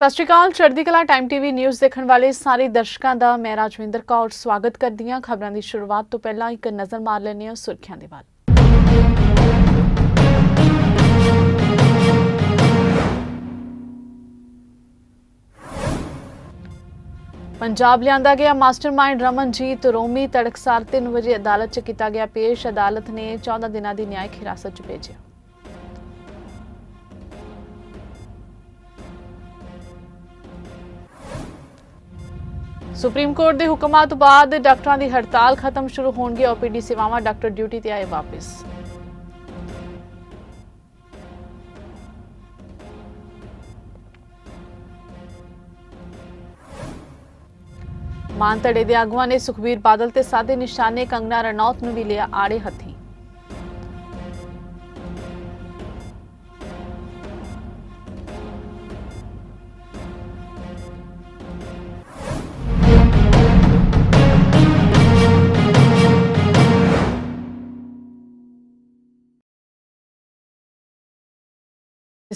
ਸਤਿ ਸ਼੍ਰੀ ਅਕਾਲ, ਚੜ੍ਹਦੀ ਕਲਾ ਟਾਈਮ ਟੀਵੀ ਨਿਊਜ਼ ਦੇਖਣ ਵਾਲੇ ਸਾਰੇ ਦਰਸ਼ਕਾਂ ਦਾ, ਮੈਂ ਰਾਜਵਿੰਦਰ ਕੌਰ ਸਵਾਗਤ ਕਰਦੀ ਹਾਂ। ਖਬਰਾਂ ਦੀ ਸ਼ੁਰੂਆਤ ਤੋਂ ਪਹਿਲਾਂ ਇੱਕ ਨਜ਼ਰ ਮਾਰ ਲੈਂਦੇ ਹਾਂ ਸੁਰਖੀਆਂ ਦੇ ਵੱਲ। ਪੰਜਾਬ ਲਿਆਂਦਾ ਗਿਆ ਮਾਸਟਰਮਾਈਂਡ ਰਮਨਜੀਤ ਰੋਮੀ, ਤੜਕਸਾਰ 3 ਵਜੇ ਅਦਾਲਤ 'ਚ ਕੀਤਾ ਗਿਆ ਪੇਸ਼। ਅਦਾਲਤ ਨੇ 14 ਦਿਨਾਂ ਦੀ ਨਿਆਇਕ ਹਿਰਾਸਤ 'ਚ ਭੇਜਿਆ। ਸੁਪਰੀਮ ਕੋਰਟ ਦੇ ਹੁਕਮਾਂ ਤੋਂ ਬਾਅਦ ਡਾਕਟਰਾਂ ਦੀ ਹੜਤਾਲ ਖਤਮ ਸ਼ੁਰੂ ਹੋਣਗੀ ਓਪੀਡੀ ਸੇਵਾਵਾਂ, ਡਾਕਟਰ ਡਿਊਟੀ ਤੇ ਆਏ ਵਾਪਸ। ਮਾਨਧੜੇ ਦੇ ਆਗੂਆਂ ਨੇ ਸੁਖਬੀਰ ਬਾਦਲ ਤੇ ਸਾਦੇ ਨਿਸ਼ਾਨੇ, ਕੰਗਨਾ ਰਣੌਤ ਨੂੰ ਵੀ ਲਿਆ ਆੜੇ ਹੱਥੀ।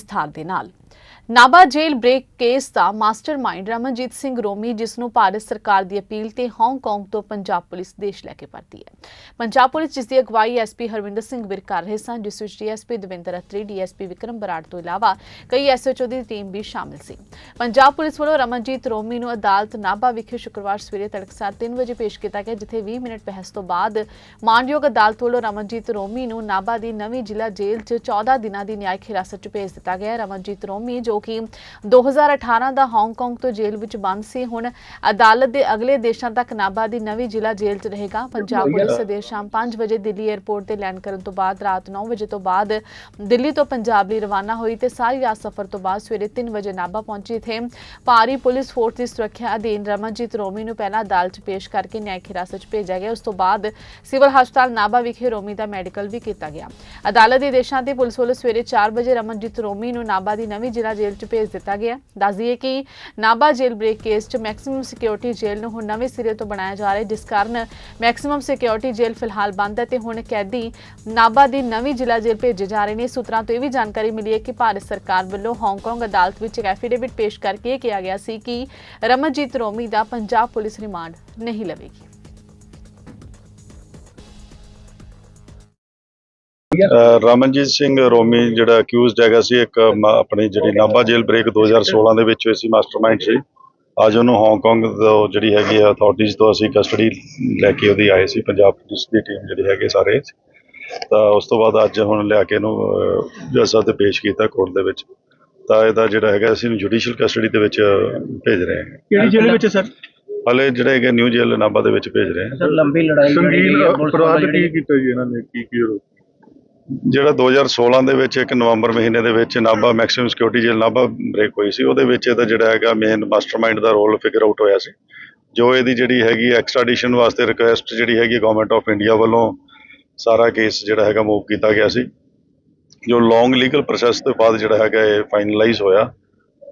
ਵਿਸਥਾਰ ਦੇ ਨਾਲ। ਨਾਬਾ ਜੇਲ੍ਹ ਬ੍ਰੇਕ ਕੇਸ ਦਾ ਮਾਸਟਰਮਾਈਂਡ ਰਮਨਜੀਤ ਸਿੰਘ ਰੋਮੀ, ਜਿਸ ਨੂੰ ਭਾਰਤ ਸਰਕਾਰ ਦੀ ਅਪੀਲ ਤੇ ਹਾਂਗਕਾਂਗ ਤੋਂ ਪੰਜਾਬ ਪੁਲਿਸ ਦੇਸ਼ ਲੈ ਕੇ ਪਰਤੀ ਹੈ। ਪੰਜਾਬ ਪੁਲਿਸ, ਜਿਸ ਦੀ ਅਗਵਾਈ ਐਸਪੀ ਹਰਵਿੰਦਰ ਸਿੰਘ ਵਿਰ ਕਰ ਰਹੇ ਸਨ, ਜਿਸ ਵਿੱਚ ਡੀਐਸਪੀ ਦਵਿੰਦਰ ਅਤਰੀ ਡੀਐਸਪੀ ਵਿਕਰਮ ਬਰਾੜ ਤੋਂ ਇਲਾਵਾ ਕਈ ਐਸਐਚਓ ਦੀ ਟੀਮ ਵੀ ਸ਼ਾਮਿਲ ਸੀ। ਪੰਜਾਬ ਪੁਲਿਸ ਵੱਲੋਂ ਰਮਨਜੀਤ ਰੋਮੀ ਨੂੰ ਅਦਾਲਤ ਨਾਭਾ ਵਿਖੇ ਸ਼ੁੱਕਰਵਾਰ ਸਵੇਰੇ ਤੜਕਸਾਰ 3 ਵਜੇ ਪੇਸ਼ ਕੀਤਾ ਗਿਆ, ਜਿੱਥੇ 20 ਮਿੰਟ ਬਹਿਸ ਤੋਂ ਬਾਅਦ ਮਾਨਯੋਗ ਅਦਾਲਤ ਵੱਲੋਂ ਰਮਨਜੀਤ ਰੋਮੀ ਨੂੰ ਨਾਭਾ ਦੀ ਨਵੀਂ ਜ਼ਿਲ੍ਹਾ ਜੇਲ੍ਹ 'ਚ 14 ਦਿਨਾਂ ਦੀ ਨਿਆਇਕ ਹਿਰਾਸਤ 'ਚ ਭੇਜ ਦਿੱਤਾ ਗਿਆ। ਰਮਨਜੀਤ ਰੋਮੀ, ਜੋ ਕਿ 2018 ਦਾ ਹਾਂਗਕਾਂਗ ਤੋਂ ਜੇਲ੍ਹ ਵਿੱਚ ਬੰਦ ਸੀ। ਹੁਣ ਅਦਾਲਤ ਦੇ ਅਗਲੇ ਦੇਸ਼ਾਂ ਤੱਕ ਨਾਭਾ ਦੀ ਨਵੀਂ ਜ਼ਿਲ੍ਹਾ ਜੇਲ੍ਹ 'ਚ ਰਹੇਗਾ। ਪੰਜਾਬ ਪੁਲਿਸ ਦੇ ਸ਼ਾਮ 5 ਵਜੇ ਦਿੱਲੀ 에ਅਰਪੋਰਟ ਤੇ ਲੈਂਡ ਕਰਨ ਤੋਂ ਬਾਅਦ ਰਾਤ 9 ਵਜੇ ਤੋਂ ਬਾਅਦ ਦਿੱਲੀ ਤੋਂ ਪੰਜਾਬ ਲਈ ਰਵਾਨਾ ਹੋਈ ਤੇ ਸਾਰੀ ਰਾਤ ਸਫ਼ਰ ਤੋਂ ਬਾਅਦ ਸਵੇਰੇ 3 ਵਜੇ ਨਾਭਾ ਪਹੁੰਚੀ। ਥੇ ਭਾਰੀ ਪੁਲਿਸ ਫੋਰਸ ਦੀ ਸੁਰੱਖਿਆ ਅਧੀਨ ਰਮਨਜੀਤ ਰੋਮੀ ਨੂੰ ਪਹਿਲਾਂ ਅਦਾਲਤ 'ਚ ਪੇਸ਼ ਕਰਕੇ ਨਿਆਇਕ ਹਿਰਾਸਤ 'ਚ ਭੇਜਿਆ ਗਿਆ। ਉਸ ਤੋਂ ਬਾਅਦ ਸਿਵਲ ਹਸਪਤਾਲ ਨਾਭਾ ਵਿਖੇ ਰੋਮੀ ਦਾ ਮੈਡੀਕਲ ਵੀ ਕੀਤਾ ਗਿਆ। ਅਦਾਲਤ ਦੇ ਦੇਸ਼ਾਂ ਤੇ ਪੁਲਿਸ ਵੱਲੋਂ ਸਵੇਰੇ 4 ਵਜੇ ਰਮਨਜੀਤ ਰੋਮੀ ਨੂੰ ਨਾਭਾ ਦੀ ਨਵੀਂ ਜ਼ਿਲ੍ਹਾ ਜੇਲ੍ਹ 'ਚ ਭੇਜ ਦਿੱਤਾ ਗਿਆ। ਦੱਸ ਦਈਏ ਕਿ ਨਾਭਾ ਜੇਲ੍ਹ ਬ੍ਰੇਕ ਕੇਸ 'ਚ ਮੈਕਸਿਮਮ ਸਿਕਿਉਰਿਟੀ ਜੇਲ੍ਹ ਨੂੰ ਹੁਣ ਨਵੇਂ ਸਿਰੇ ਤੋਂ ਬਣਾਇਆ ਜਾ ਰਿਹਾ ਜਿਸ ਕਾਰਨ ਮੈਕਸਿਮਮ ਸਿਕਿਉਰਿਟੀ ਜੇਲ੍ਹ ਫਿਲਹਾਲ ਬੰਦ ਹੈ ਤੇ ਹੁਣ ਕੈਦੀ ਨਾਭਾ ਦੀ ਨਵੀਂ ਜ਼ਿਲ੍ਹਾ ਜੇਲ੍ਹ ਭੇਜੇ ਜਾ ਰਹੇ ਨੇ। ਸੂਤਰਾਂ ਤੋਂ ਇਹ ਵੀ ਜਾਣਕਾਰੀ ਮਿਲੀ ਹੈ ਕਿ ਭਾਰਤ ਸਰਕਾਰ ਵੱਲੋਂ ਹਾਂਗਕਾਂਗ ਅਦਾਲਤ ਵਿੱਚ ਇੱਕ ਐਫੀਡੇਵਿਟ ਪੇਸ਼ ਕਰਕੇ ਇਹ ਕਿਹਾ ਗਿਆ ਸੀ ਕਿ ਰਮਨਜੀਤ ਰੋਮੀ ਦਾ ਪੰਜਾਬ ਪੁਲਿਸ ਰਿਮਾਂਡ ਨਹੀਂ ਲਵੇਗੀ। ਰਮਨਜੀਤ ਸਿੰਘ ਰੋਮੀ ਜਿਹੜਾ ਅਕਿਊਜ਼ਡ ਹੈਗਾ ਸੀ ਇੱਕ ਆਪਣੀ ਜਿਹੜੀ ਨਾਭਾ ਜੇਲ੍ਹ ਬ੍ਰੇਕ 2016 ਦੇ ਵਿੱਚ ਹੋਈ ਸੀ ਮਾਸਟਰਮਾਈਂਡ ਸੀ। ਅੱਜ ਉਹਨੂੰ ਹਾਂਗਕਾਂਗ ਤੋਂ ਜਿਹੜੀ ਹੈਗੀ ਅਥਾਰਟੀਜ਼ ਤੋਂ ਅਸੀਂ ਕਸਟਡੀ ਲੈ ਕੇ ਉਹਦੀ ਆਏ ਸੀ ਪੰਜਾਬ ਪੁਲਿਸ ਦੀ ਟੀਮ ਜਿਹੜੀ ਹੈਗੇ ਸਾਰੇ ਤਾਂ ਉਸ ਤੋਂ ਬਾਅਦ ਅੱਜ ਹੁਣ ਲਿਆ ਕੇ ਇਹਨੂੰ ਜੱਜ ਸਾਹਿਬ ਤੇ ਪੇਸ਼ ਕੀਤਾ ਕੋਰਟ ਦੇ ਵਿੱਚ। ਤਾਂ ਇਹਦਾ ਜਿਹੜਾ ਹੈਗਾ ਅਸੀਂ ਇਹਨੂੰ ਜੁਡੀਸ਼ੀਅਲ ਕਸਟਡੀ ਦੇ ਵਿੱਚ ਭੇਜ ਰਹੇ ਹਾਂ। ਕਿਹੜੀ ਜੇਲ੍ਹ ਵਿੱਚ ਸਰ? ਹਲੇ ਜਿਹੜੇ ਹੈਗੇ ਨਿਊ ਜੇਲ੍ਹ ਨਾਭਾ ਦੇ ਵਿੱਚ ਭੇਜ ਰਹੇ ਹਾਂ। ਸਰ ਲੰਬੀ ਲੜਾਈ ਸੰਗੀਨ ਹੈ ਪੁਲਿਸ ਵੱਲੋਂ ਅਪਰਾਧ ਕੀ ਕੀਤਾ ਜੀ ਇਹਨਾਂ ਨੇ? ਕੀ ਕੀ? ਜਿਹੜਾ 2016 ਦੇ ਵਿੱਚ ਇੱਕ ਨਵੰਬਰ ਮਹੀਨੇ ਦੇ ਵਿੱਚ ਨਾਭਾ ਮੈਕਸਿਮਮ ਸਿਕਿਉਰਿਟੀ ਜੇਲ੍ਹ ਨਾਭਾ ਬ੍ਰੇਕ ਹੋਈ ਸੀ, ਉਹਦੇ ਵਿੱਚ ਇਹਦਾ ਜਿਹੜਾ ਹੈਗਾ ਮੇਨ ਮਾਸਟਰਮਾਈਂਡ ਦਾ ਰੋਲ ਫਿਗਰ ਆਊਟ ਹੋਇਆ ਸੀ। ਜੋ ਇਹਦੀ ਜਿਹੜੀ ਹੈਗੀ ਐਕਸਟ੍ਰੈਡੀਸ਼ਨ ਵਾਸਤੇ ਰਿਕੁਐਸਟ ਜਿਹੜੀ ਹੈਗੀ ਗਵਰਨਮੈਂਟ ਆਫ ਇੰਡੀਆ ਵੱਲੋਂ ਸਾਰਾ ਕੇਸ ਜਿਹੜਾ ਹੈਗਾ ਮੂਵ ਕੀਤਾ ਗਿਆ ਸੀ। ਜੋ ਲੌਂਗ ਲੀਗਲ ਪ੍ਰੋਸੈਸ ਤੋਂ ਬਾਅਦ ਜਿਹੜਾ ਹੈਗਾ ਇਹ ਫਾਈਨਲਾਈਜ਼ ਹੋਇਆ,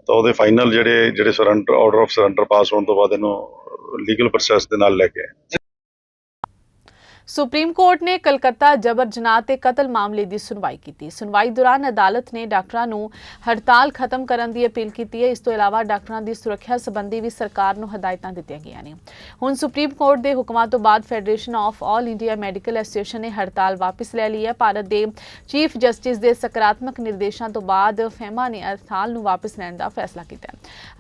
ਤਾਂ ਉਹਦੇ ਫਾਈਨਲ ਜਿਹੜੇ ਜਿਹੜੇ surrender order of surrender pass ਹੋਣ ਤੋਂ ਬਾਅਦ ਇਹਨੂੰ ਲੀਗਲ ਪ੍ਰੋਸੈਸ ਦੇ ਨਾਲ ਲੈ ਕੇ ਆਏ। ਸੁਪਰੀਮ ਕੋਰਟ ਨੇ ਕਲਕੱਤਾ ਜਬਰ ਜਨਾਹ ਤੇ ਕਤਲ ਮਾਮਲੇ ਦੀ ਸੁਣਵਾਈ ਕੀਤੀ। ਸੁਣਵਾਈ ਦੌਰਾਨ ਅਦਾਲਤ ਨੇ ਡਾਕਟਰਾਂ ਨੂੰ ਹੜਤਾਲ ਖਤਮ ਕਰਨ ਦੀ ਅਪੀਲ ਕੀਤੀ ਹੈ। ਇਸ ਤੋਂ ਇਲਾਵਾ ਡਾਕਟਰਾਂ ਦੀ ਸੁਰੱਖਿਆ ਸੰਬੰਧੀ ਵੀ ਸਰਕਾਰ ਨੂੰ ਹਦਾਇਤਾਂ ਦਿੱਤੀਆਂ ਗਈਆਂ ਨੇ। ਹੁਣ ਸੁਪਰੀਮ ਕੋਰਟ ਦੇ ਹੁਕਮਾਂ ਤੋਂ ਬਾਅਦ federation of all India medical association ਨੇ ਹੜਤਾਲ ਵਾਪਸ ਲੈ ਲਈ ਹੈ। ਭਾਰਤ ਦੇ ਚੀਫ ਜਸਟਿਸ ਦੇ ਸਕਾਰਾਤਮਕ ਨਿਰਦੇਸ਼ਾਂ ਤੋਂ ਬਾਅਦ ਫੈਮਾ ਨੇ ਹੜਤਾਲ ਨੂੰ ਵਾਪਸ ਲੈਣ ਦਾ ਫੈਸਲਾ ਕੀਤਾ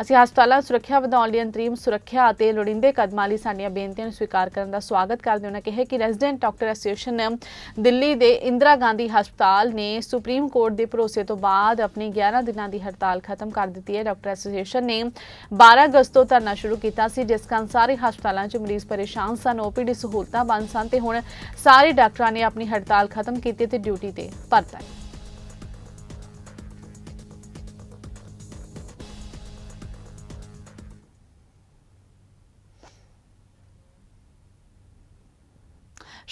ਅਸੀਂ ਹਸਪਤਾਲਾਂ, ਸੁਰੱਖਿਆ ਵਧਾਉਣ ਲਈ ਅੰਤਰੀਮ ਸੁਰੱਖਿਆ ਅਤੇ ਲੋੜੀਂਦੇ ਕਦਮਾਂ ਲਈ ਸਾਡੀਆਂ ਬੇਨਤੀਆਂ ਨੂੰ ਸਵੀਕਾਰ ਕਰਨ ਦਾ ਸਵਾਗਤ ਕਰਦੇ ਉਹਨਾਂ ਕਿਹਾ ਕਿ ਰੈਜ਼ੀਡੈਂਟ ਡਾਕਟਰ ਐਸੋਸੀਏਸ਼ਨ ਦਿੱਲੀ ਦੇ ਇੰਦਰਾ ਗਾਂਧੀ ਹਸਪਤਾਲ ਨੇ ਸੁਪਰੀਮ ਕੋਰਟ ਦੇ ਭਰੋਸੇ ਤੋਂ ਬਾਅਦ ਆਪਣੀ 11 ਦਿਨਾਂ ਦੀ ਹੜਤਾਲ ਖਤਮ ਕਰ ਦਿੱਤੀ ਹੈ। ਡਾਕਟਰ ਐਸੋਸੀਏਸ਼ਨ ਨੇ 12 ਅਗਸਤ ਤੋਂ ਧਰਨਾ ਸ਼ੁਰੂ ਕੀਤਾ ਸੀ, ਜਿਸ ਕਾਰਨ ਸਾਰੇ ਹਸਪਤਾਲਾਂ 'ਚ ਮਰੀਜ਼ ਪਰੇਸ਼ਾਨ ਸਨ ਓਪੀਡੀ ਸਹੂਲਤਾਂ ਬੰਦ ਸਨ ਤੇ ਹੁਣ ਸਾਰੇ ਡਾਕਟਰਾਂ ਨੇ ਆਪਣੀ ਹੜਤਾਲ ਖਤਮ ਕੀਤੀ ਤੇ ਡਿਊਟੀ ਤੇ ਪਰਤ ਆਏ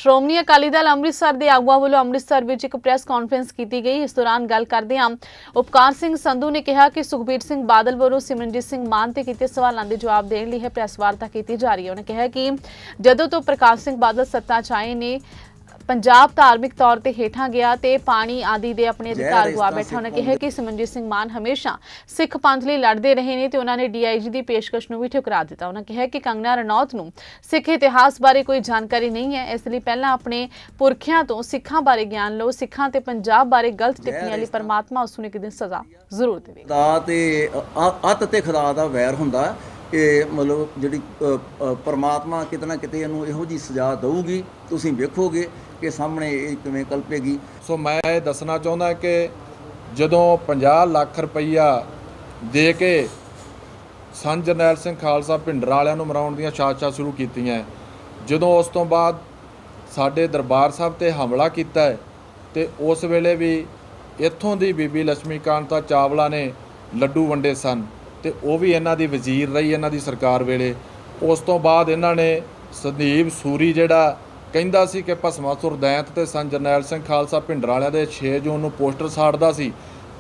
ਸ਼੍ਰੋਮਣੀ ਅਕਾਲੀ ਦਲ ਅੰਮ੍ਰਿਤਸਰ ਦੇ ਆਗੂਆਂ ਵੱਲੋਂ ਅੰਮ੍ਰਿਤਸਰ ਵਿੱਚ ਇੱਕ ਪ੍ਰੈਸ ਕਾਨਫਰੰਸ ਕੀਤੀ ਗਈ। ਇਸ ਦੌਰਾਨ ਗੱਲ ਕਰਦਿਆਂ ਉਪਕਾਰ ਸਿੰਘ ਸੰਧੂ ਨੇ ਕਿਹਾ ਕਿ ਸੁਖਬੀਰ ਸਿੰਘ ਬਾਦਲ ਵੱਲੋਂ ਸਿਮਰਨਜੀਤ ਸਿੰਘ ਮਾਨ ਤੇ ਕੀਤੇ ਸਵਾਲਾਂ ਦੇ ਜਵਾਬ ਦੇਣ ਲਈ ਇਹ ਪ੍ਰੈਸ ਵਾਰਤਾ ਕੀਤੀ ਜਾ ਰਹੀ ਹੈ। ਉਹਨੇ ਕਿਹਾ ਕਿ ਜਦੋਂ ਤੋਂ ਪ੍ਰਕਾਸ਼ ਸਿੰਘ ਬਾਦਲ ਸੱਤਾ 'ਚ ਆਏ ਨੇ ਪੰਜਾਬ ਧਾਰਮਿਕ ਤੌਰ ਤੇ ਹੇਠਾਂ ਗਿਆ ਤੇ ਪਾਣੀ ਆਦਿ ਦੇ ਆਪਣੇ ਅਧਿਕਾਰ ਗਵਾ ਬੈਠਾ ਉਹਨਾਂ ਕਿਹਾ ਕਿ ਸਿਮਰਨਜੀਤ ਸਿੰਘ ਮਾਨ ਹਮੇਸ਼ਾ ਸਿੱਖ ਪੰਥ ਲਈ ਲੜਦੇ ਰਹੇ ਨੇ ਤੇ ਉਹਨਾਂ ਨੇ ਡੀਆਈਜੀ ਦੀ ਪੇਸ਼ਕਸ਼ ਨੂੰ ਵੀ ਠੁਕਰਾ ਦਿੱਤਾ। ਉਹਨਾਂ ਕਿਹਾ ਕਿ ਕੰਗਨਾ ਰਣੌਤ ਨੂੰ ਸਿੱਖ ਇਤਿਹਾਸ ਬਾਰੇ ਕੋਈ ਜਾਣਕਾਰੀ ਨਹੀਂ ਹੈ। ਇਸ ਲਈ ਪਹਿਲਾਂ ਆਪਣੇ ਪੁਰਖਿਆਂ ਤੋਂ ਸਿੱਖਾਂ ਬਾਰੇ ਗਿਆਨ ਲਓ ਸਿੱਖਾਂ ਤੇ ਪੰਜਾਬ ਬਾਰੇ ਗਲਤ ਟਿੱਪਣੀਆਂ ਲਈ ਪਰਮਾਤਮਾ ਉਸ ਨੂੰ ਇੱਕ ਦਿਨ ਸਜ਼ਾ ਜ਼ਰੂਰ ਦੇਵੇਗਾ। ਖੁਦਾ ਤੇ ਅੱਤ ਤੇ ਖੁਦਾ ਦਾ ਵੈਰ ਹੁੰਦਾ ਇਹ ਮਤਲਬ ਜਿਹੜੀ ਪਰਮਾਤਮਾ ਕਿਤੇ ਨਾ ਕਿਤੇ ਇਹਨੂੰ ਇਹੋ ਜੀ ਸਜ਼ਾ ਦਊਗੀ ਤੁਸੀਂ ਵੇਖੋਗੇ ਕਿ ਸਾਹਮਣੇ ਇਹ ਕਿਵੇਂ ਕਲਪੇਗੀ? ਸੋ ਮੈਂ ਇਹ ਦੱਸਣਾ ਚਾਹੁੰਦਾ ਕਿ ਜਦੋਂ 50 ਲੱਖ ਰੁਪਈਆ ਦੇ ਕੇ ਸੰਤ ਜਰਨੈਲ ਸਿੰਘ ਖਾਲਸਾ ਭਿੰਡਰ ਵਾਲਿਆਂ ਨੂੰ ਮਰਾਉਣ ਦੀਆਂ ਸਾਜ਼ਿਸ਼ਾਂ ਸ਼ੁਰੂ ਕੀਤੀਆਂ ਜਦੋਂ ਉਸ ਤੋਂ ਬਾਅਦ ਸਾਡੇ ਦਰਬਾਰ ਸਾਹਿਬ ਤੇ ਹਮਲਾ ਕੀਤਾ ਹੈ, ਤੇ ਉਸ ਵੇਲੇ ਵੀ ਇੱਥੋਂ ਦੀ ਬੀਬੀ ਲక్ష్ਮੀ ਕਾਂਤਾ ਚਾਵਲਾ ਨੇ ਲੱਡੂ ਵੰਡੇ ਸਨ, ਤੇ ਉਹ ਵੀ ਇਹਨਾਂ ਦੀ ਵਜ਼ੀਰ ਰਹੀ, ਇਹਨਾਂ ਦੀ ਸਰਕਾਰ ਵੇਲੇ। ਉਸ ਤੋਂ ਬਾਅਦ ਇਹਨਾਂ ਨੇ ਸੰਦੀਪ ਸੂਰੀ ਜਿਹੜਾ ਕਹਿੰਦਾ ਸੀ ਕਿ ਭਸਮਾਸੁਰ ਦੈਂਤ ਤੇ ਸੰਤ ਜਰਨੈਲ ਸਿੰਘ ਖਾਲਸਾ ਭਿੰਡਰਾਂ ਵਾਲਿਆਂ ਦੇ 6 ਜੂਨ ਨੂੰ ਪੋਸਟਰ ਸਾੜਦਾ ਸੀ।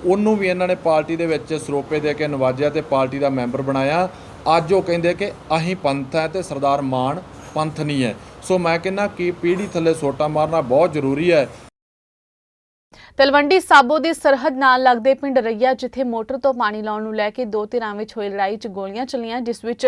ਉਹਨੂੰ ਵੀ ਇਹਨਾਂ ਨੇ ਪਾਰਟੀ ਦੇ ਵਿੱਚ ਸਰੋਪੇ ਦੇ ਕੇ ਨਵਾਜਿਆ ਤੇ ਪਾਰਟੀ ਦਾ ਮੈਂਬਰ ਬਣਾਇਆ। ਅੱਜ ਉਹ ਕਹਿੰਦੇ ਕਿ ਅਸੀਂ ਪੰਥ ਹੈ ਤੇ ਸਰਦਾਰ ਮਾਨ ਪੰਥ ਨਹੀਂ ਹੈ। ਸੋ ਮੈਂ ਕਹਿੰਦਾ ਕਿ ਪੀੜ੍ਹੀ ਥੱਲੇ ਸੋਟਾ ਮਾਰਨਾ ਬਹੁਤ ਜ਼ਰੂਰੀ ਹੈ। ਤਲਵੰਡੀ ਸਾਬੋ ਦੇ ਸਰਹੱਦ ਨਾਲ ਲੱਗਦੇ ਪਿੰਡ ਰਈਆ, ਜਿੱਥੇ ਮੋਟਰ ਤੋਂ ਪਾਣੀ ਲਾਉਣ ਨੂੰ ਲੈ ਕੇ ਦੋ ਧਿਰਾਂ ਵਿੱਚ ਹੋਈ ਲੜਾਈ 'ਚ ਗੋਲੀਆਂ ਚੱਲੀਆਂ, ਜਿਸ ਵਿੱਚ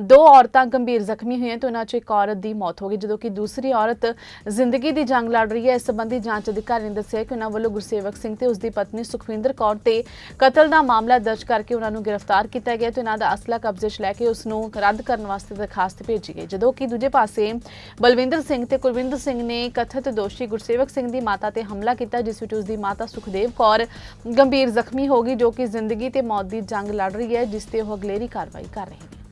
ਦੋ ਔਰਤਾਂ ਗੰਭੀਰ ਜ਼ਖਮੀ ਹੋਈਆਂ ਤੇ ਉਹਨਾਂ 'ਚੋਂ ਇੱਕ ਔਰਤ ਦੀ ਮੌਤ ਹੋ ਗਈ, ਜਦੋਂ ਕਿ ਦੂਸਰੀ ਔਰਤ ਜ਼ਿੰਦਗੀ ਦੀ ਜੰਗ ਲੜ ਰਹੀ ਹੈ। ਇਸ ਸੰਬੰਧੀ ਜਾਂਚ ਅਧਿਕਾਰੀ ਨੇ ਦੱਸਿਆ ਕਿ ਉਹਨਾਂ ਵੱਲੋਂ ਗੁਰਸੇਵਕ ਸਿੰਘ ਤੇ ਉਸ ਦੀ ਪਤਨੀ ਸੁਖਵਿੰਦਰ ਕੌਰ ਤੇ ਕਤਲ ਦਾ ਮਾਮਲਾ ਦਰਜ ਕਰਕੇ ਉਹਨਾਂ ਨੂੰ ਗ੍ਰਿਫਤਾਰ ਕੀਤਾ ਗਿਆ ਤੇ ਉਹਨਾਂ ਦਾ ਅਸਲਾ ਕਬਜ਼ੇ 'ਚ ਲੈ ਕੇ ਉਸ ਨੂੰ ਰੱਦ ਕਰਨ ਵਾਸਤੇ ਦਰਖਾਸਤ ਭੇਜੀ ਗਈ, ਜਦੋਂ ਕਿ ਦੂਜੇ ਪਾਸੇ ਬਲਵਿੰਦਰ ਸਿੰਘ ਤੇ ਕੁਲਵਿੰਦਰ ਸਿੰਘ ਨੇ ਕਥਿਤ ਦੋਸ਼ੀ ਗੁਰਸੇਵਕ ਸਿੰਘ ਦੀ ਮਾਤਾ ਤੇ ਹਮਲਾ ਕੀਤਾ, ਜਿਸ ਵਿੱਚ ਦੀ ਮਾਤਾ ਸੁਖਦੇਵ ਕੌਰ ਗੰਭੀਰ ਜ਼ਖਮੀ ਹੋ ਗਈ, ਜੋ ਕਿ ਜ਼ਿੰਦਗੀ ਤੇ ਮੌਤ ਦੀ ਜੰਗ ਲੜ ਰਹੀ ਹੈ, ਜਿਸ ਤੇ ਉਹ ਅਗਲੇਰੀ ਕਾਰਵਾਈ ਕਰ ਰਹੇ ਨੇ।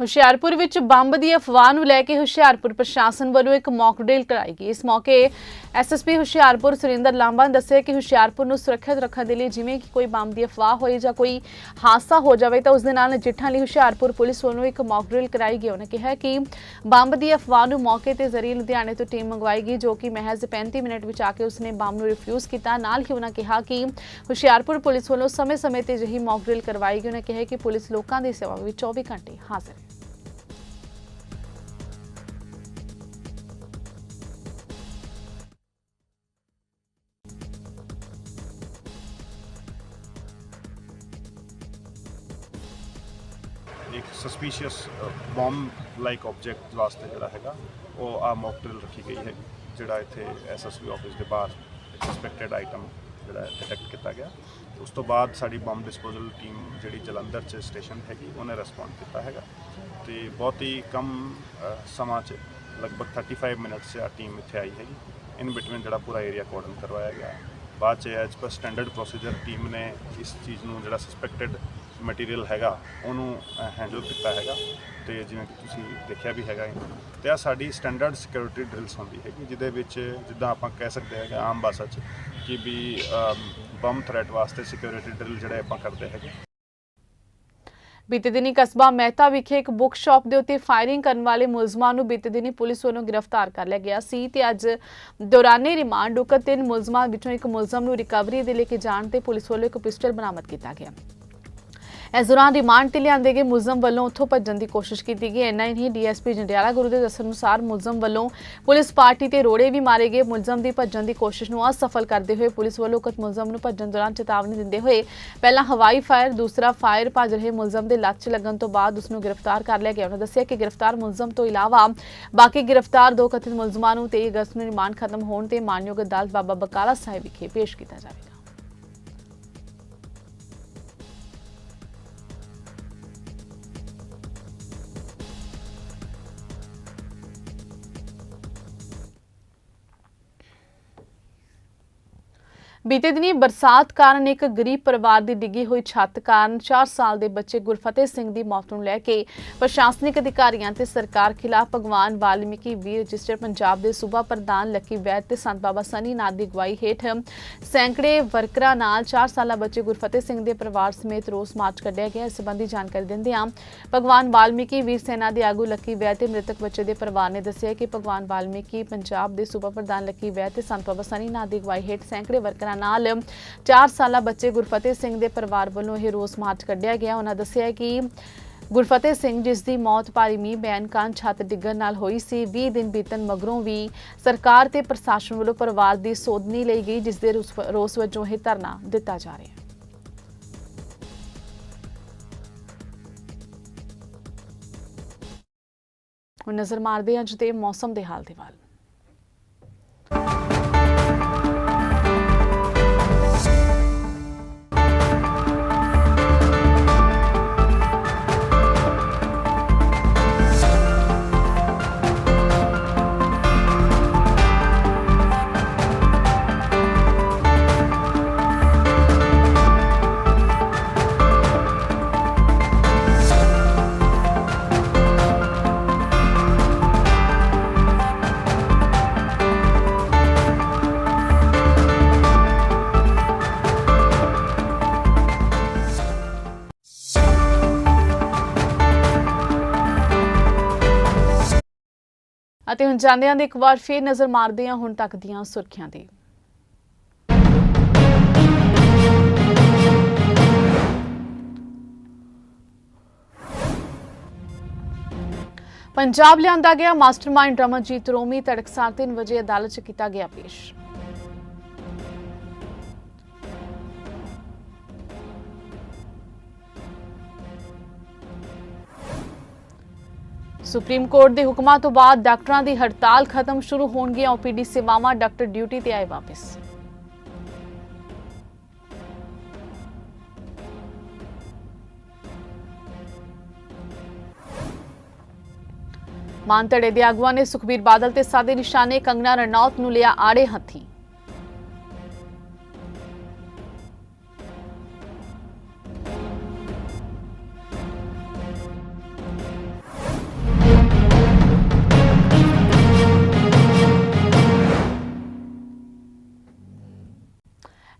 ਹੁਸ਼ਿਆਰਪੁਰ ਵਿੱਚ ਬੰਬ ਦੀ ਅਫਵਾਹ ਨੂੰ ਲੈ ਕੇ ਹੁਸ਼ਿਆਰਪੁਰ ਪ੍ਰਸ਼ਾਸਨ ਵੱਲੋਂ ਇੱਕ ਮੌਕ ਡਰਿਲ ਕਰਾਈ ਗਈ। ਇਸ ਮੌਕੇ ਐਸਐਸਪੀ ਹੁਸ਼ਿਆਰਪੁਰ ਸੁਰਿੰਦਰ ਲਾਂਬਾ ਨੇ ਦੱਸਿਆ ਕਿ ਹੁਸ਼ਿਆਰਪੁਰ ਨੂੰ ਸੁਰੱਖਿਅਤ ਰੱਖਣ ਦੇ ਲਈ ਜਿਵੇਂ ਕਿ ਕੋਈ ਬੰਬ ਦੀ ਅਫਵਾਹ ਹੋਈ ਜਾਂ ਕੋਈ ਹਾਦਸਾ ਹੋ ਜਾਵੇ ਤਾਂ ਉਸ ਦੇ ਨਾਲ ਨਜਿੱਠਣ ਲਈ ਹੁਸ਼ਿਆਰਪੁਰ ਪੁਲਿਸ ਵੱਲੋਂ ਇੱਕ ਮੌਕ ਡਰਿਲ ਕਰਾਈ ਗਈ। ਉਹਨੇ ਕਿਹਾ ਕਿ ਬੰਬ ਦੀ ਅਫਵਾਹ ਨੂੰ ਮੌਕੇ ਤੇ ਜ਼ਰੀਏ ਲੁਧਿਆਣੇ ਤੋਂ ਟੀਮ ਮੰਗਵਾਈ ਗਈ, ਜੋ ਕਿ ਮਹਿਜ਼ 35 ਮਿੰਟ ਵਿੱਚ ਆ ਕੇ ਉਸਨੇ ਬੰਬ ਨੂੰ ਰਿਫਿਊਜ਼ ਕੀਤਾ। ਨਾਲ ਹੀ ਉਹਨਾਂ ਕਿਹਾ ਕਿ ਹੁਸ਼ਿਆਰਪੁਰ ਪੁਲਿਸ ਵੱਲੋਂ ਸਮੇਂ-ਸਮੇਂ ਤੇ ਜਿਹੀ ਮੌਕ ਡਰਿਲ ਕਰਵਾਈ ਗਈ। ਉਹਨੇ ਕਿਹਾ ਕਿ ਪੁਲਿਸ ਲੋਕਾਂ ਦੀ ਸੇਵਾ ਵਿੱਚ 24 ਘੰਟੇ ਹਾਜ਼ਰ। ਹੈ ਇੱਕ ਸਸਪੀਸ਼ੀਅਸ ਬੰਬ ਲਾਈਕ ਆਬਜੈਕਟ ਵਾਸਤੇ ਜਿਹੜਾ ਹੈਗਾ, ਉਹ ਆ ਮੌਕ ਡਰਿਲ ਰੱਖੀ ਗਈ ਹੈ, ਜਿਹੜਾ ਇੱਥੇ ਐਸਐਸਬੀ ਆਫਿਸ ਦੇ ਬਾਹਰ ਸਸਪੈਕਟਡ ਆਈਟਮ ਜਿਹੜਾ ਡਿਟੈਕਟ ਕੀਤਾ ਗਿਆ। ਉਸ ਤੋਂ ਬਾਅਦ ਸਾਡੀ ਬੰਬ ਡਿਸਪੋਜ਼ਲ ਟੀਮ ਜਿਹੜੀ ਜਲੰਧਰ 'ਚ ਸਟੇਸ਼ਨ ਹੈਗੀ, ਉਹਨੇ ਰਿਸਪੌਂਡ ਕੀਤਾ ਹੈਗਾ। ਤੇ ਬਹੁਤ ਹੀ ਕਮ ਸਮਾਂ 'ਚ ਲਗਭਗ 35 ਮਿੰਟ 'ਚ ਆ ਟੀਮ ਇੱਥੇ ਆਈ ਹੈਗੀ। ਇਨ ਬਿਟਵੀਨ ਜਿਹੜਾ ਪੂਰਾ ਏਰੀਆ ਕੋਰਡਨ ਕਰਵਾਇਆ ਗਿਆ। ਬਾਅਦ 'ਚ as per standard procedure team ਨੇ ਇਸ ਚੀਜ਼ ਨੂੰ ਜਿਹੜਾ ਸਸਪੈਕਟਡ ਮਟੀਰੀਅਲ ਹੈਗਾ, ਉਹਨੂੰ ਹੈਂਡਲ ਕੀਤਾ ਹੈਗਾ। ਤੇ ਜਿਵੇਂ ਕਿ ਤੁਸੀਂ ਦੇਖਿਆ ਵੀ ਹੈਗਾ ਤੇ ਆ ਸਾਡੀ ਸਟੈਂਡਰਡ ਸਿਕਿਉਰਿਟੀ ਡਰਿਲਸ ਹੁੰਦੀ ਹੈਗੀ, ਜਿਹਦੇ ਵਿੱਚ ਜਿੱਦਾਂ ਆਪਾਂ ਕਹਿ ਸਕਦੇ ਹਾਂ ਆਮ ਭਾਸ਼ਾ 'ਚ ਕਿ ਵੀ ਬੰਬ ਥ੍ਰੈਟ ਵਾਸਤੇ ਸਿਕਿਉਰਿਟੀ ਡਰਿਲ ਜਿਹੜੇ ਆਪਾਂ ਕਰਦੇ ਹੈਗੇ। ਬੀਤੇ ਦਿਨੀ ਕਸਬਾ ਮਹਿਤਾ ਵਿਖੇ ਇੱਕ ਬੁੱਕ ਸ਼ਾਪ ਦੇ ਉੱਤੇ ਫਾਇਰਿੰਗ ਕਰਨ ਵਾਲੇ ਮੁਲਜ਼ਮਾਂ ਨੂੰ ਬੀਤੇ ਦਿਨੀ ਪੁਲਿਸ ਵੱਲੋਂ ਗ੍ਰਿਫਤਾਰ ਕਰ ਲਿਆ ਗਿਆ ਸੀ ਤੇ ਅੱਜ ਦੌਰਾਨੇ ਰਿਮਾਂਡ ਉਕਤ ਤਿੰਨ ਮੁਲਜ਼ਮਾਂ ਵਿੱਚੋਂ ਇੱਕ ਮੁਲਜ਼ਮ ਨੂੰ ਰਿਕਵਰੀ ਦੇ ਲੈ ਕੇ ਜਾਣ ਤੇ ਪੁਲਿਸ ਵੱਲੋਂ ਇੱਕ ਪਿਸਟਲ ਬਰਾਮਦ ਕੀਤਾ ਗਿਆ। ਇਸ ਦੌਰਾਨ ਰਿਮਾਂਡ ਤੇ ਲਿਆਂਦੇ ਗਏ ਮੁਲਜ਼ਮ ਵੱਲੋਂ ਉੱਥੋਂ ਭੱਜਣ ਦੀ ਕੋਸ਼ਿਸ਼ ਕੀਤੀ ਗਈ। ਐਨਾ ਹੀ ਨਹੀਂ, ਡੀਐਸਪੀ ਜੰਡਿਆਲਾ ਗੁਰੂ ਦੇ ਦੱਸਣ ਅਨੁਸਾਰ ਮੁਲਜ਼ਮ ਵੱਲੋਂ ਪੁਲਿਸ ਪਾਰਟੀ ਤੇ ਰੋੜੇ ਵੀ ਮਾਰੇ ਗਏ। ਮੁਲਜ਼ਮ ਦੀ ਭੱਜਣ ਦੀ ਕੋਸ਼ਿਸ਼ ਨੂੰ ਅਸਫਲ ਕਰਦੇ ਹੋਏ ਪੁਲਿਸ ਵੱਲੋਂ ਉਕਤ ਮੁਲਜ਼ਮ ਨੂੰ ਭੱਜਣ ਦੌਰਾਨ ਚੇਤਾਵਨੀ ਦਿੰਦੇ ਹੋਏ ਪਹਿਲਾਂ ਹਵਾਈ ਫਾਇਰ, ਦੂਸਰਾ ਫਾਇਰ ਭੱਜ ਰਹੇ ਮੁਲਜ਼ਮ ਦੇ ਲੱਤ 'ਚ ਲੱਗਣ ਤੋਂ ਬਾਅਦ ਉਸ ਨੂੰ ਗ੍ਰਿਫਤਾਰ ਕਰ ਲਿਆ ਗਿਆ। ਉਹਨਾਂ ਦੱਸਿਆ ਕਿ ਗ੍ਰਿਫਤਾਰ ਮੁਲਜ਼ਮ ਤੋਂ ਇਲਾਵਾ ਬਾਕੀ ਗ੍ਰਿਫਤਾਰ ਦੋ ਕਥਿਤ ਮੁਲਜ਼ਮਾਂ ਨੂੰ 23 ਅਗਸਤ ਨੂੰ ਰਿਮਾਂਡ ਖਤਮ ਹੋਣ ਤੇ ਮਾਨਯੋਗ ਅਦਾਲਤ ਬਾਬਾ ਬਕਾਲਾ ਸਾਹਿਬ ਵਿਖੇ ਪੇਸ਼ ਕੀਤਾ ਜਾਵੇਗਾ। ਬੀਤੇ ਦਿਨੀ ਬਰਸਾਤ ਕਾਰਨ ਇੱਕ ਗਰੀਬ ਪਰਿਵਾਰ ਦੀ ਡਿੱਗੀ ਹੋਈ ਛੱਤ ਕਾਰਨ 4 ਸਾਲ ਦੇ ਬੱਚੇ ਗੁਰਫਤਿਹ ਸਿੰਘ ਦੀ ਮੌਤ ਨੂੰ ਲੈ ਕੇ ਪ੍ਰਸ਼ਾਸਨਿਕ ਅਧਿਕਾਰੀਆਂ ਤੇ ਸਰਕਾਰ ਖਿਲਾਫ ਭਗਵਾਨ ਵਾਲਮੀਕੀ ਵੀਰ ਰਜਿਸਟਰ ਪੰਜਾਬ ਦੇ ਸੂਬਾ ਪ੍ਰਧਾਨ ਲੱਕੀ ਵੈਦ ਤੇ ਸੰਤ ਬਾਬਾ ਸਨੀ ਨਾਥ ਦੀ ਅਗਵਾਈ ਹੇਠ ਸੈਂਕੜੇ ਵਰਕਰਾਂ ਨਾਲ 4 ਸਾਲਾ ਬੱਚੇ ਗੁਰਫਤਿਹ ਸਿੰਘ ਦੇ ਪਰਿਵਾਰ ਸਮੇਤ ਰੋਸ ਮਾਰਚ ਕੱਢਿਆ ਗਿਆ। ਇਸ ਸੰਬੰਧੀ ਜਾਣਕਾਰੀ ਦਿੰਦੇ ਹਾਂ ਭਗਵਾਨ ਵਾਲਮੀਕੀ ਵੀਰ ਸੈਨਾ ਦੇ ਆਗੂ ਲੱਕੀ ਵੈਦ ਤੇ ਮ੍ਰਿਤਕ ਬੱਚੇ ਦੇ ਪਰਿਵਾਰ ਨੇ ਦੱਸਿਆ ਕਿ ਭਗਵਾਨ ਵਾਲਮੀਕੀ ਪੰਜਾਬ ਦੇ ਸੂਬਾ ਪ੍ਰਧਾਨ ਲੱਕੀ ਵੈਦ ਤੇ ਸੰਤ ਬਾਬਾ ਸਨੀ ਨਾਥ ਦੀ ਅਗਵਾਈ ਹੇਠ ਸੈਂਕੜੇ ਵਰਕਰਾਂ ਨਾਲ 4 ਸਾਲਾ ਬੱਚੇ ਗੁਰਫਤਿਹ ਸਿੰਘ ਦੇ ਪਰਿਵਾਰ ਵੱਲੋਂ ਇਹ ਰੋਸ ਮਾਰਚ ਕੱਢਿਆ ਗਿਆ। ਉਹਨਾਂ ਦੱਸਿਆ ਕਿ ਗੁਰਫਤਿਹ ਸਿੰਘ, ਜਿਸ ਦੀ ਮੌਤ ਭਾਰੀ ਮੀਂਹ ਬੈਨ ਕਾਰਨ ਛੱਤ ਡਿੱਗਣ ਨਾਲ ਹੋਈ ਸੀ 20 ਦਿਨ ਬੀਤਣ ਮਗਰੋਂ ਵੀ ਸਰਕਾਰ ਤੇ ਪ੍ਰਸ਼ਾਸਨ ਵੱਲੋਂ ਪਰਿਵਾਰ ਦੀ ਸੋਧ ਲਈ ਗਈ, ਜਿਸ ਦੇ ਰੋਸ- ਵਜੋਂ ਇਹ ਧਰਨਾ ਦਿੱਤਾ ਜਾ ਰਿਹਾ ਹੈ। ਹੁਣ ਨਜ਼ਰ ਮਾਰਦੇ ਹਾਂ ਅੱਜ ਦੇ ਮੌਸਮ ਦੇ ਹਾਲ ਦੇ ਵੱਲ। ਅਤੇ ਹੁਣ ਜਾਂਦਿਆਂ ਦੇ ਇੱਕ ਵਾਰ ਫੇਰ ਨਜ਼ਰ ਮਾਰਦੇ ਹਾਂ ਹੁਣ ਤੱਕ ਦੀਆਂ ਸੁਰਖੀਆਂ ਤੇ ਪੰਜਾਬ ਲਿਆਂਦਾ ਗਿਆ ਮਾਸਟਰਮਾਈਂਡ ਰਮਨਜੀਤ ਰੋਮੀ ਤੜਕਸਾਰ 3 ਵਜੇ ਅਦਾਲਤ 'ਚ ਕੀਤਾ ਗਿਆ ਪੇਸ਼। ਸੁਪਰੀਮ ਕੋਰਟ ਦੇ ਹੁਕਮਾਂ ਤੋਂ ਬਾਅਦ ਡਾਕਟਰਾਂ ਦੀ ਹੜਤਾਲ ਖਤਮ ਸ਼ੁਰੂ ਹੋਣਗੀਆਂ। ਓਪੀਡੀ ਸੇਵਾਵਾਂ, ਡਾਕਟਰ ਡਿਊਟੀ ਤੇ ਆਏ ਵਾਪਸ। ਮਾਨਤੜੇ ਦੇ ਆਗੂਆਂ ਨੇ ਸੁਖਬੀਰ ਬਾਦਲ ਤੇ ਸਾਦੇ ਨਿਸ਼ਾਨੇ ਕੰਗਨਾ ਰਣੌਤ ਨੂੰ ਲਿਆ ਆੜੇ ਹੱਥੀ।